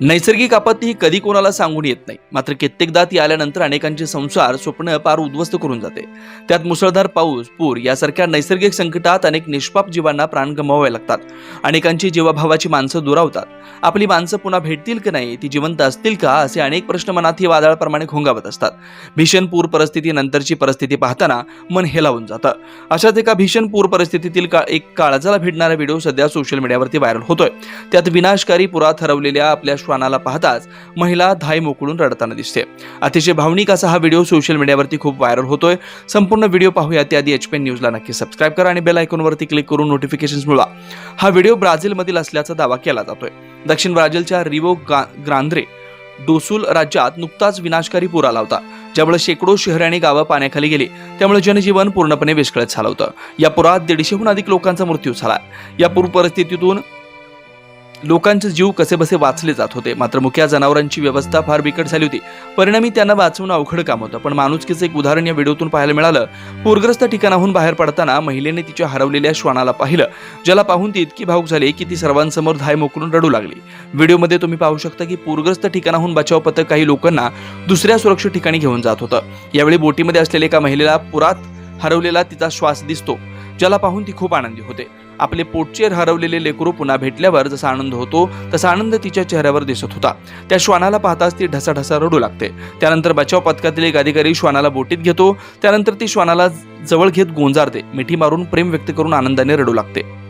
नैसर्गिक आपत्ती ही कधी कोणाला सांगून येत नाही. मात्र कित्येकदा ती आल्यानंतर अनेकांचे संसार स्वप्न पार उद्ध्वस्त करून जाते. त्यात मुसळधार पाऊस पूर यासारख्या नैसर्गिक संकटात अनेक निष्पाप जीवांना प्राण गमवावे लागतात. अनेकांची जीवाभावाची माणसं दुरावतात. आपली माणसं पुन्हा भेटतील की नाही ती जिवंत असतील का असे अनेक प्रश्न मनात ही वादळाप्रमाणे घोंगावत असतात. भीषण पूर परिस्थिती नंतरची परिस्थिती पाहताना मन हेलावून जातं. अशाच एका भीषण पूर परिस्थितीतील का एक काळजाला भेटणारा व्हिडिओ सध्या सोशल मीडियावरती व्हायरल होतोय. त्यात विनाशकारी पुरात हरवलेल्या आपल्या श्वानाला पाहताच महिला धाय मोकळून रडताना दिसते. अतिशय भावनिक असा हा व्हिडिओ सोशल मीडियावरती खूप व्हायरल होतोय. संपूर्ण व्हिडिओ पाहूया त्याआधी एच पी न्यूजला नक्की सबस्क्राईब करा आणि बेल आयकॉनवरती क्लिक करून नोटिफिकेशन मिळवा. हा व्हिडिओ ब्राझीलमधील असल्याचा दावा केला जातोय. दक्षिण ब्राझीलच्या रिवो ग्रांद्रे डोसूल राज्यात नुकताच विनाशकारी पूर आला होता ज्यामुळे शेकडो शहरे आणि गावं पाण्याखाली गेली. त्यामुळे जनजीवन पूर्णपणे विस्कळीत झालं होतं. या पुरात दीडशेहून अधिक लोकांचा मृत्यू झाला. या पूर परिस्थितीतून लोकांचे जीव कसेबसे वाचले जात होते. मात्र मुख्या जनावरांची व्यवस्था फार बिकट झाली होती. परिणामी त्यांना वाचवणं अवघड काम होतं. पण माणुसकीचं एक उदाहरण या व्हिडिओतून पाहायला मिळालं. पूरग्रस्त ठिकाणाहून बाहेर पडताना महिलेने तिच्या हरवलेल्या श्वानाला पाहिलं ज्याला पाहून ती इतकी भाऊक झाली की ती सर्वांसमोर धाय मोकळून रडू लागली. व्हिडिओमध्ये तुम्ही पाहू शकता की पूरग्रस्त ठिकाणाहून बचाव पथक काही लोकांना दुसऱ्या सुरक्षित ठिकाणी घेऊन जात होतं. यावेळी बोटीमध्ये असलेल्या एका महिलेला पुरात हरवलेला तिचा श्वास दिसतो. ज्याला पाहून ती खूप आनंदी होते. आपले पोटचेर हरवलेले लेकरू पुन्हा भेटल्यावर जसा आनंद होतो तसा आनंद तिच्या चेहऱ्यावर दिसत होता. त्या श्वानाला पाहताच ती ढसाढसा रडू लागते. त्यानंतर बचाव पथकातील एक अधिकारी श्वानाला बोटीत घेतो. त्यानंतर ती श्वानाला जवळ घेत गोंजारते. मिठी मारून प्रेम व्यक्त करून आनंदाने रडू लागते.